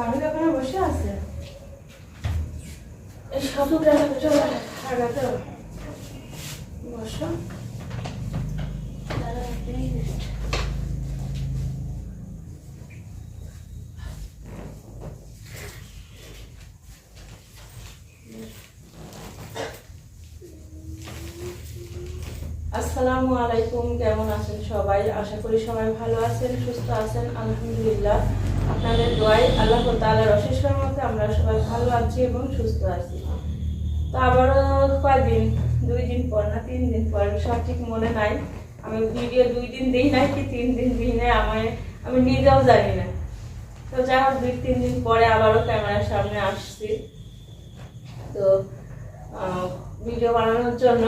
আমি ওখানে বসে আছে। আসসালামু আলাইকুম, কেমন আছেন সবাই? আশা করি সবাই ভালো আছেন, সুস্থ আছেন, আলহামদুলিল্লাহ। আপনাদের দোয়াই আল্লাহ তাআলার অশেষ রহমতে আমরা সবাই ভালো আছি এবং সুস্থ আছি। তো আবারও কয়দিন? দুই দিন পর না, তিন দিন পর? সঠিক মনে নাই। আমি ভিডিও দুই দিন দিই নাই কি তিন দিন দিই নাই আমি আমি নিজেও জানি না। তো যাই হোক, দুই তিন দিন পরে আবারও ক্যামেরার সামনে আসছি। তো ভিডিও বানানোর জন্য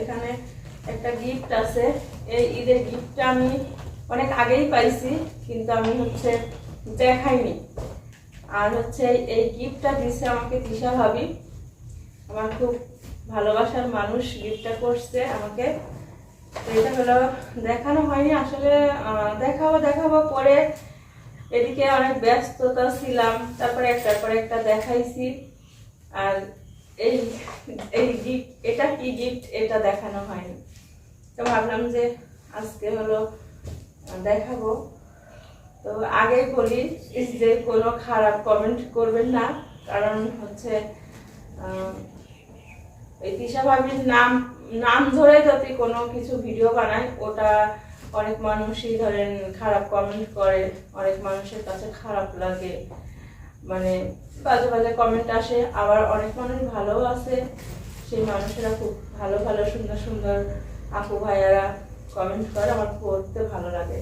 এখানে একটা গিফট আছে। এই ঈদের গিফটটা আমি অনেক আগেই পাইছি, কিন্তু আমি হচ্ছে দেখাইনি। আর হচ্ছে এই গিফটটা দিছে আমাকে দিশা ভাবি। আমার খুব ভালোবাসার মানুষ গিফটটা করছে আমাকে। এটা হলো, দেখানো হয়নি, আসলে দেখাবো দেখাবো। পরে এদিকে অনেক ব্যস্ততা ছিলাম, তারপরে একটার পর একটা দেখাইছি। আর এই এই গিফট, এটা কি গিফট, এটা দেখানো হয়নি। তো ভাবলাম যে আজকে হলো দেখাবো। তো আগেই বলি যে কোনো খারাপ কমেন্ট করবেন না, কারণ হচ্ছে এই তিশা ভাবির নাম নাম ধরে যদি কোনো কিছু ভিডিও বানায়, ওটা অনেক মানুষই ধরেন খারাপ কমেন্ট করে, অনেক মানুষের কাছে খারাপ লাগে। মানে বাজে বাজে কমেন্ট আসে, আবার অনেক মানুষ ভালোও আছে, সেই মানুষেরা খুব ভালো ভালো সুন্দর সুন্দর আপু ভাইয়ারা কমেন্ট করে, আমার পড়তে ভালো লাগে।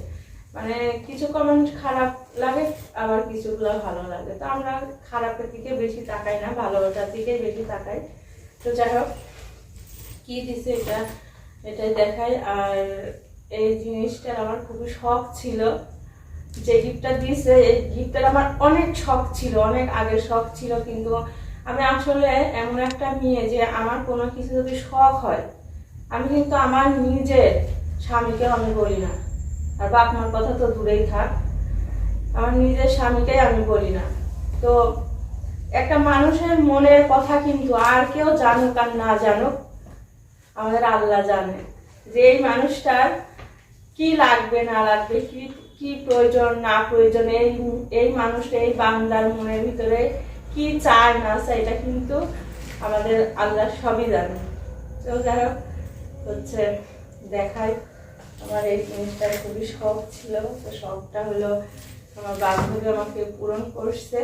মানে কিছু কমেন্ট খারাপ লাগে, আবার কিছুগুলো ভালো লাগে। তো আমরা খারাপের দিকে বেশি তাকাই না, ভালোটার দিকে বেশি তাকাই। তো যাই হোক, কী দিছে এটা, এটাই দেখাই। আর এই জিনিসটার আমার খুবই শখ ছিল। যে গিফটটা দিয়েছে এই গিফটটার আমার অনেক শখ ছিল, অনেক আগের শখ ছিল, কিন্তু আমি আসলে এমন একটা মেয়ে যে আমার কোনো কিছু যদি শখ হয়, আমি কিন্তু আমার নিজের স্বামীকে আমি বলি না। আর বাপ মার কথা তো দূরেই থাক। আমার নিজের স্বামীকেই আমি বলি না। তো একটা মানুষের মনের কথা কিন্তু আর কেউ জানুক আর না জানুক, আমাদের আল্লাহ জানে যে এই মানুষটার কি লাগবে, না লাগবে, কি কি প্রয়োজন, না প্রয়োজন, এই এই মানুষটা এই বাংলার মনের ভিতরে কি চায়, না চায়, এটা কিন্তু আমাদের আল্লাহ সবই জানে। তো যাই হোক, হচ্ছে দেখাই। আমার এই জিনিসটার খুবই শখ ছিল। তো শখটা হলো আমার বান্ধবী আমাকে পূরণ করছে।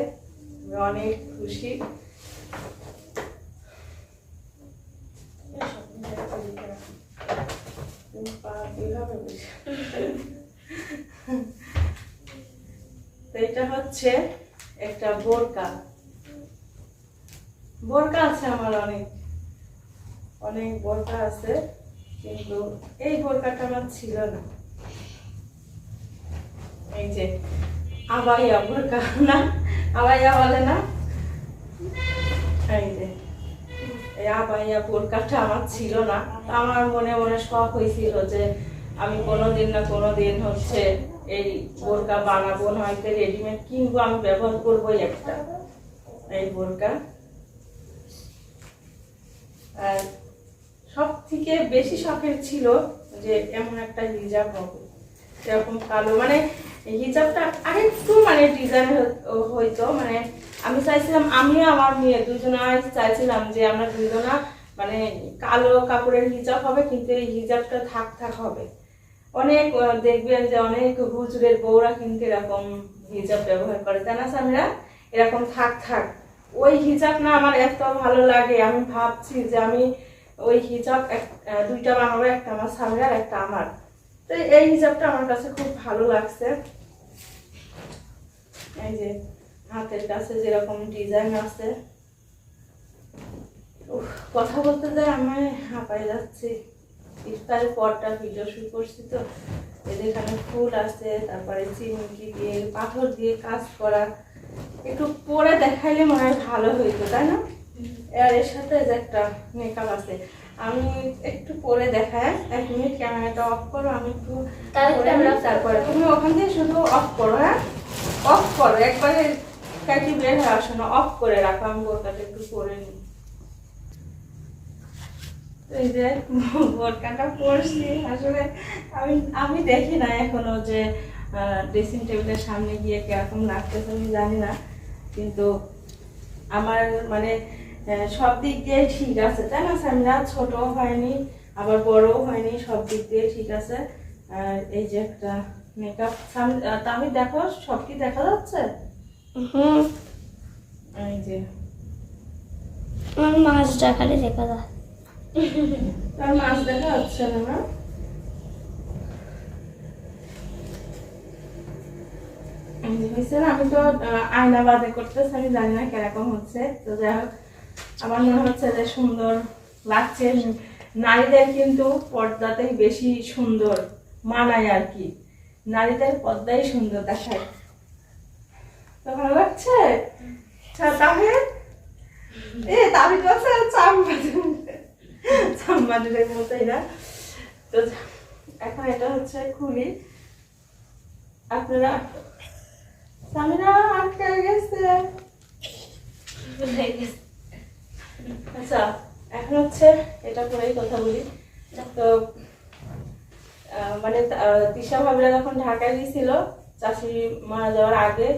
আমি অনেক খুশি? তো এটা হচ্ছে একটা বোরকা। বোরকা আছে আমার অনেক। অনেক বোরকা আছে। কিন্তু এই বোরকাটা আমার ছিল না। এই যে, আবাইয়া বোরকা, না? আবাইয়া বলে না? এই যে, এই আবাইয়া বোরকাটা আমার ছিল না। আমার মনে মনে শখ হয়েছিল যে আমি কোনোদিন না কোনোদিন হচ্ছে এই বোরকা বানাবো না হয়তো রেডিমেড কিনবো, আমি ব্যবহার করবোই একটা। এই বোরকা। আর সব থেকে বেশি শখের ছিল যে এমন একটা হিজাব হবে। এরকম কালো মানে হিজাবটা আরেকটু মানে ডিজাইন হইতো মানে আমি চাইছিলাম, আমি আমার মেয়ে দুজনাই চাইছিলাম যে আমরা দুজনা মানে কালো কাপড়ের হিজাব হবে, কিন্তু এই হিজাবটা থাক থাক হবে। অনেক দেখবেন যে অনেক হুজুরের বউরা কিন্তু এরকম হিজাব ব্যবহার করে। তাই না সামিরা এরকম থাক থাক। ওই হিজাব না আমার এত ভালো লাগে, আমি ভাবছি যে আমি ওই হিজাব দুইটা বানাবো, একটা আমার সামিরার একটা আমার। তো এই হিজাবটা আমার কাছে খুব ভালো লাগছে। এই যে হাতের কাছে যেরকম ডিজাইন আছে। কথা বলতে যাই আমি হাঁপাই যাচ্ছি। ইফতারের পরটা ভিডিও শুরু করছি তো। যে এখানে ফুল আছে, তারপরে চিমকি দিয়ে, পাথর দিয়ে কাজ করা। একটু পরে দেখাইলে মনে হয় ভালো হইতো, তাই না? আর এর সাথে যে একটা মেকআপ আছে। আমি একটু পরে দেখায় এক মিনিট ক্যামেরাটা অফ করো আমি একটু তারপরে তুমি ওখান থেকে শুধু অফ করো হ্যাঁ? অফ করো একবারে কাকি বের হয়ে আসো না অফ করে রাখো আমি বোরকাটা একটু পরে নিই। এই যে বোরকাটা পরছি আসলে আমি আমি দেখি না এখনও যে ড্রেসিং টেবিলের সামনে গিয়ে কীরকম লাগতেছে আমি জানি না। কিন্তু আমার মানে সব দিক দিয়ে ঠিক আছে তাই না সামিরা? ছোট হয়নি আবার বড়ও হয়নি সব দিক দিয়ে ঠিক আছে। আর এই যে একটা মেকআপ আমি দেখো সব কি দেখা যাচ্ছে? হুম। এই যে। আমার মাছটা খালি দেখা যায়। তার মাছ দেখা যাচ্ছে না আমি তো আয়না বাদে করতেছি আমি জানি না কীরকম হচ্ছে। তো যাই হোক আমার মনে হচ্ছে যে সুন্দর লাগছে। নারীদের কিন্তু পর্দাতেই বেশি সুন্দর মানায় আর কি। নারীদের পর্দাই সুন্দর দেখায়। তো ভালো লাগছে? চাম্বাদের মতোই না? তো এখন এটা হচ্ছে আপনারা আটকে গেছে। আচ্ছা এখন হচ্ছে এটা করেই কথা বলি। তো মানে তিশা ভাবিরা যখন ঢাকায় গেছিল চাষি মারা যাওয়ার আগে,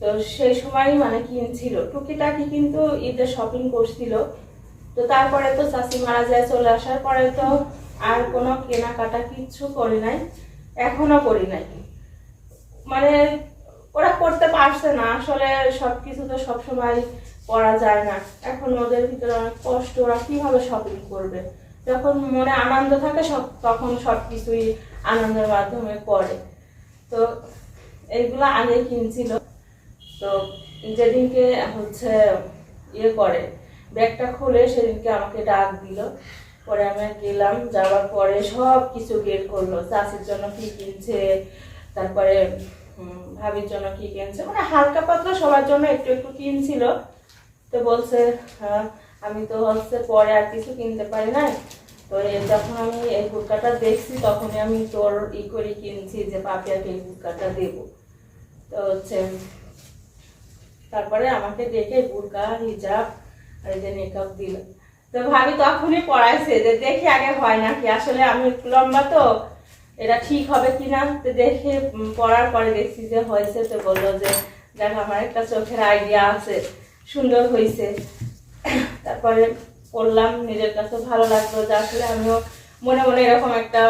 তো সেই সময় মানে কিনছিল। টুকিটাকি কিন্তু ঈদে শপিং করছিল। তো তারপরে তো চাষি মারা যায় চলে আসার পরে তো আর কোনো কেনাকাটা কিচ্ছু করি নাই, এখনও করি নাই। মানে ওরা করতে পারছে না, আসলে সবকিছু তো সবসময় করা যায় না। এখন ওদের ভিতরে অনেক কষ্ট, ওরা কীভাবে শপিং করবে? যখন মনে আনন্দ থাকে, সব, তখন সব কিছুই আনন্দের মাধ্যমে করে। তো এইগুলো আগে কিনছিল। তো যেদিনকে হচ্ছে ইয়ে করে, ব্যাগটা খুলে সেদিনকে আমাকে ডাক দিল। পরে আমি গেলাম, যাওয়ার পরে সব কিছু বের করল। চাষির জন্য কি কিনছে, তারপরে ভাবির জন্য কি কিনছে মানে হালকা পাতলা সবার জন্য একটু একটু কিনছিল। তো বলছে হ্যাঁ, আমি তো হচ্ছে পরে আর কিছু কিনতে পারি না তো যখন আমি এই বুটকাটা দেখছি তখনই আমি তোর ই করে কিনছি যে পাপিয়াকে এই বুটকাটা দেবো। তো হচ্ছে তারপরে আমাকে দেখে বুরকা হিজাব আর যে মেকআপ দিল। তো ভাবি তখনই পড়াইছে যে দেখি আগে হয় নাকি। আসলে আমি একটু লম্বা তো এটা ঠিক হবে কিনা তো দেখে পড়ার পরে দেখছি যে হয়েছে। তো বলল যে দেখ আমার একটা চোখের আইডিয়া আছে। সুন্দর হয়েছে। তারপরে পড়লাম, নিজের কাছে ভালো লাগল, যে আসলে আমিও মনে মনে এরকম একটা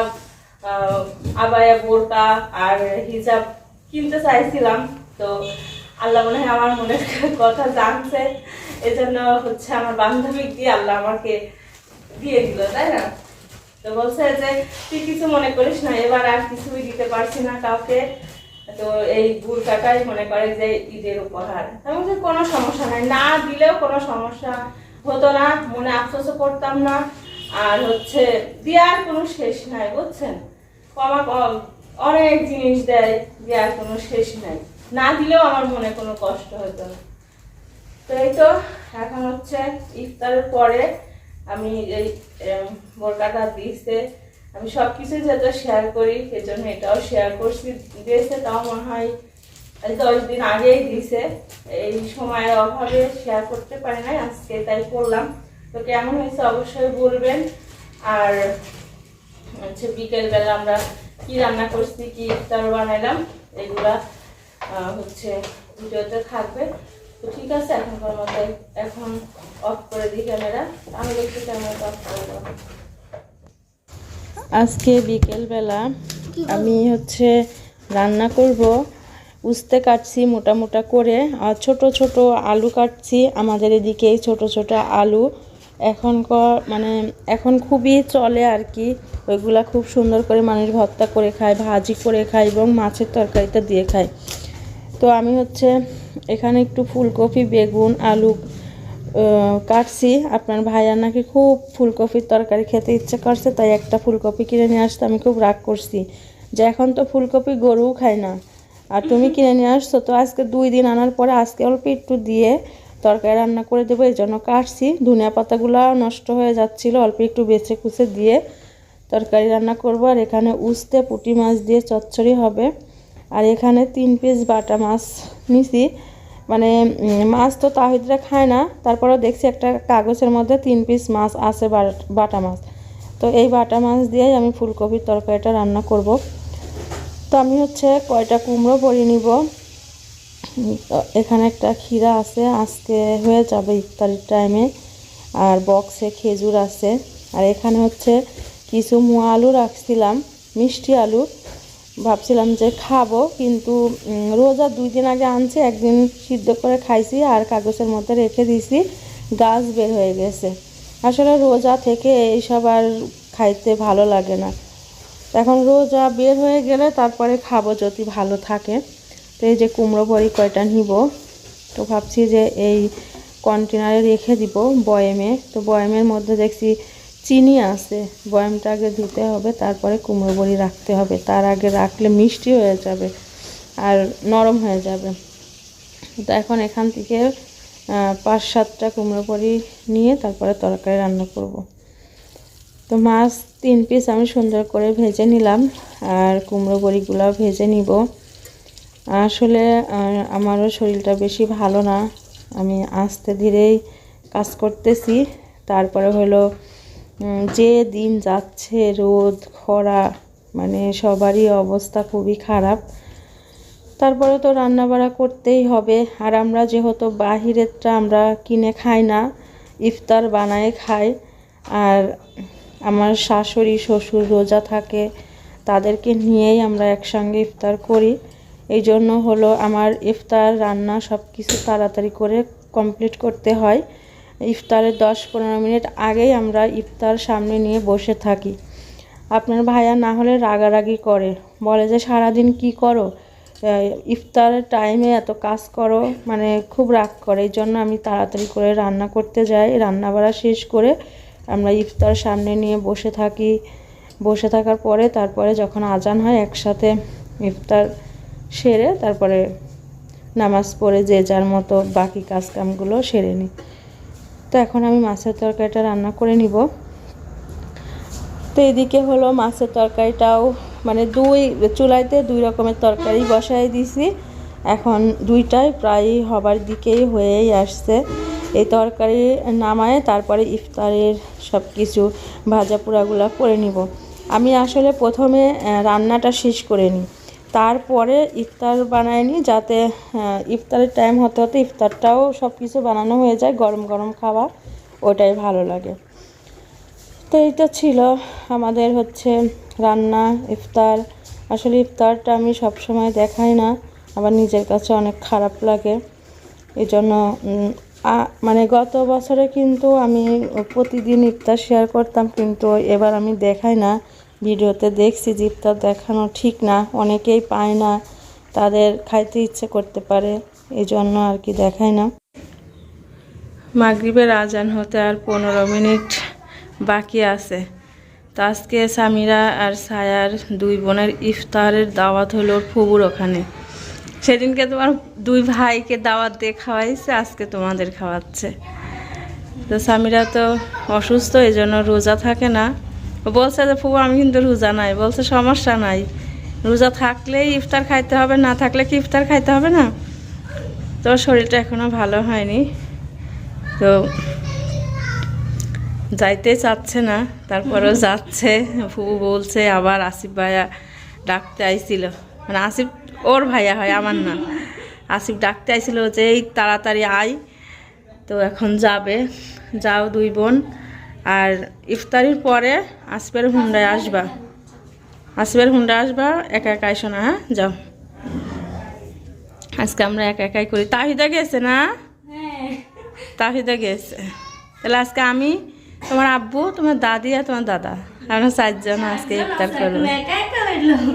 আবায়া বোরকা আর হিজাব কিনতে চাইছিলাম। তো আল্লাহ মনে হয় আমার মনের কথা জানছে। এজন্য হচ্ছে আমার বান্ধবী দিয়ে আল্লাহ আমাকে দিয়ে দিল, তাই না? তো বলছে যে, তুই কিছু মনে করিস না, এবার আর কিছুই দিতে পারছি না কাউকে। তো এই বুরকাটাই মনে করে যে ঈদের উপহার। আমি কোনো সমস্যা নাই। না দিলেও কোনো সমস্যা হতো না। মনে আফসোসও করতাম না। আর হচ্ছে, দেওয়ার কোনো শেষ নাই, বুঝছেন? কমা অনেক জিনিস দেয়, দেওয়ার কোনো শেষ নাই। না দিলেও আমার মনে কোনো কষ্ট হতো না। তো এই তো, এখন হচ্ছে ইফতারের পরে আমি এই বোরকাটা দিয়েছে আমি সব কিছু যেহেতু শেয়ার করি, সেজন্য এটাও শেয়ার করছি। দিয়েছে তাও মনে হয় দশ দিন আগেই দিয়েছে। এই সময়ের অভাবে শেয়ার করতে পারি নাই, আজকে তাই করলাম। তো কেমন হয়েছে অবশ্যই বলবেন। আর হচ্ছে বিকেলবেলা আমরা কি রান্না করছি, কি ইফতার বানাইলাম এগুলা হচ্ছে ভিডিওতে থাকবে। তো ঠিক আছে, এখনকার মতো এখন অফ করে দিই ক্যামেরা আমি একটু ক্যামেরাটা অফ করে দেবো আজকে বিকেলবেলা আমি হচ্ছে রান্না করব। উস্তে কাটছি মোটা মোটা করে আর ছোট ছোট আলু কাটছি। আমাদের এদিকে ছোট ছোট আলু এখন মানে এখন খুবই চলে আর কি। ওইগুলা খুব সুন্দর করে মানুষ ভর্তা করে খায়, ভাজি করে খায় এবং মাছের তরকারিটা দিয়ে খায়। তো আমি হচ্ছে এখানে একটু ফুলকপি, বেগুন, আলু কাটছি। আপনার ভাইয়া নাকি খুব ফুলকপির তরকারি খেতে ইচ্ছে করছে তাই একটা ফুলকপি কিনে নিয়ে আসতে আমি খুব রাগ করছি। যে এখন তো ফুলকপি গরুও খায় না। আর তুমি কিনে নিয়ে আসছো তো আজকে দুই দিন আনার পরে আজকে অল্প একটু দিয়ে তরকারি রান্না করে দেবো এই জন্য কাটছি। ধনিয়া পাতাগুলো নষ্ট হয়ে যাচ্ছিল অল্প একটু বেছে কুচে দিয়ে তরকারি রান্না করব। আর এখানে উস্তে পুঁটি মাছ দিয়ে চচ্চড়ি হবে। আর এখানে তিন পিস বাটা মাছ নিছি। মানে মাছ তো তাহিদরা খায় না। তারপরেও দেখছি একটা কাগজের মধ্যে তিন পিস মাছ আছে বাটা মাছ। তো এই বাটা মাছ দিয়েই আমি ফুলকপির তরকারিটা রান্না করব। তো আমি হচ্ছে কয়টা কুমড়ো ভরে নিব। এখানে একটা ক্ষীরা আছে, আজকে হয়ে যাবে ইফতারির টাইমে আর বক্সে খেজুর আছে। আর এখানে হচ্ছে কিছু মোয়া আলু রাখছিলাম, মিষ্টি আলু। ভাবছিলাম যে খাব, কিন্তু রোজা দুই দিন আগে আনছি, একদিন সিদ্ধ করে খাইছি আর কাগজের মধ্যে রেখে দিয়েছি, গাছ বের হয়ে গেছে। আসলে রোজা থেকে এইসব আর খাইতে ভালো লাগে না। এখন রোজা বের হয়ে গেলে তারপরে খাব যদি ভালো থাকে। তো এই যে কুমড়ো বড়ি কয়টা নিব, তো ভাবছি যে এই কন্টেনারে রেখে দিব বয়েমে। তো বয়েমের মধ্যে দেখছি চিনি আছে বয়ামটা আগে ধুতে হবে, তারপরে কুমড়ো বড়ি রাখতে হবে। তার আগে রাখলে মিষ্টি হয়ে যাবে আর নরম হয়ে যাবে। তো এখন এখান থেকে পাঁচ সাতটা কুমড়ো বড়ি নিয়ে তারপরে তরকারি রান্না করব। তো মাছ তিন পিস আমি সুন্দর করে ভেজে নিলাম আর কুমড়ো বড়িগুলো ভেজে নিব। আসলে আমারও শরীরটা বেশি ভালো না। আমি আস্তে ধীরেই কাজ করতেছি। তারপরে হলো যে দিন যাচ্ছে, রোদ, খরা মানে সবারই অবস্থা খুবই খারাপ। তারপরে তো রান্না বাড়া করতেই হবে। আর আমরা যেহেতু বাহিরেরটা আমরা কিনে খাই না, ইফতার বানায় খাই। আর আমার শাশুড়ি, শ্বশুর রোজা থাকে, তাদেরকে নিয়েই আমরা একসঙ্গে ইফতার করি। এই জন্য হলো আমার ইফতার, রান্না সব কিছু তাড়াতাড়ি করে কমপ্লিট করতে হয়। ইফতারের দশ পনেরো মিনিট আগেই আমরা ইফতার সামনে নিয়ে বসে থাকি। আপনার ভাইয়া না হলে রাগারাগি করে। বলে যে, সারাদিন কি করো? ইফতারের টাইমে এত কাজ করো? মানে খুব রাগ করে। এই জন্য আমি তাড়াতাড়ি করে রান্না করতে যাই। রান্না বাড়া শেষ করে আমরা ইফতার সামনে নিয়ে বসে থাকি। বসে থাকার পরে তারপরে যখন আজান হয়, একসাথে ইফতার সেরে তারপরে নামাজ পড়ে যে যার মতো বাকি কাজ কামগুলো সেরে নিই। তো এখন আমি মাছের তরকারিটা রান্না করে নিব। তো এদিকে হলো মাছের তরকারিটাও মানে দুই, চুলাইতে দুই রকমের তরকারি বসাই দিছি। এখন দুইটাই প্রায় হবার দিকেই হয়েই আসছে। এই তরকারি নামায় তারপরে ইফতারের সব কিছু ভাজা পোড়াগুলো করে নিব। আমি আসলে প্রথমে রান্নাটা শেষ করে নিই। তারপরে ইফতার বানাই নিই যাতে ইফতারের টাইম হতে হতে ইফতারটাও সব কিছু বানানো হয়ে যায়, গরম গরম খাওয়া ওটাই ভালো লাগে। তো এইটা ছিল আমাদের হচ্ছে রান্না, ইফতার। আসলে ইফতারটা আমি সব সময় দেখাই না, আবার নিজের কাছে অনেক খারাপ লাগে। এই জন্য মানে গত বছরে কিন্তু আমি প্রতিদিন ইফতার শেয়ার করতাম, কিন্তু এবার আমি দেখাই না। ভিডিওতে দেখছি ইফতার দেখানো ঠিক না, অনেকেই পায় না, তাদের খাইতে ইচ্ছে করতে পারে এই জন্য আর কি দেখায় না। মাগরিবের আজান হতে আর পনেরো মিনিট বাকি আছে। তো আজকে সামিরা আর সায়ার দুই বোনের ইফতারের দাওয়াত হলো ফুবুর ওখানে। সেদিনকে তোমার দুই ভাইকে দাওয়াত দিয়ে খাওয়াইছে, আজকে তোমাদের খাওয়াচ্ছে। তো সামিরা তো অসুস্থ এই জন্য রোজা থাকে না। বলছে যে ফুবু আমি কিন্তু রোজা নাই। বলছে সমস্যা নাই। রোজা থাকলেই ইফতার খাইতে হবে না থাকলে কি ইফতার খাইতে হবে না? তো শরীরটা এখনও ভালো হয়নি। তো যাইতে চাচ্ছে না তারপরেও যাচ্ছে। ফুবু বলছে আবার আসিফ ভাইয়া ডাকতে আইছিল। মানে আসিফ ওর ভাইয়া হয় আমার না। আসিফ ডাকতে আইছিল যে এই তাড়াতাড়ি আয়। তো এখন যাবে। যাও দুই বোন। আর ইফতারির পরে আসিফের হুন্ডায় আসবা। আসবের হুন্ডায় আসবা একা একা এসো না হ্যাঁ? যাও। আজকে আমরা একা একাই করি। তাহিদা গেছে না? তাহিদা গেছে। তাহলে আজকে আমি তোমার আব্বু তোমার দাদি আর তোমার দাদা। আমরা চারজন আজকে ইফতার করব।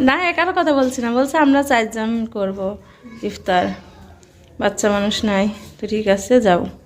না একার কথা বলছি না। বলছে আমরা চারজন করব ইফতার। বাচ্চা মানুষ নাই। তো ঠিক আছে যাও।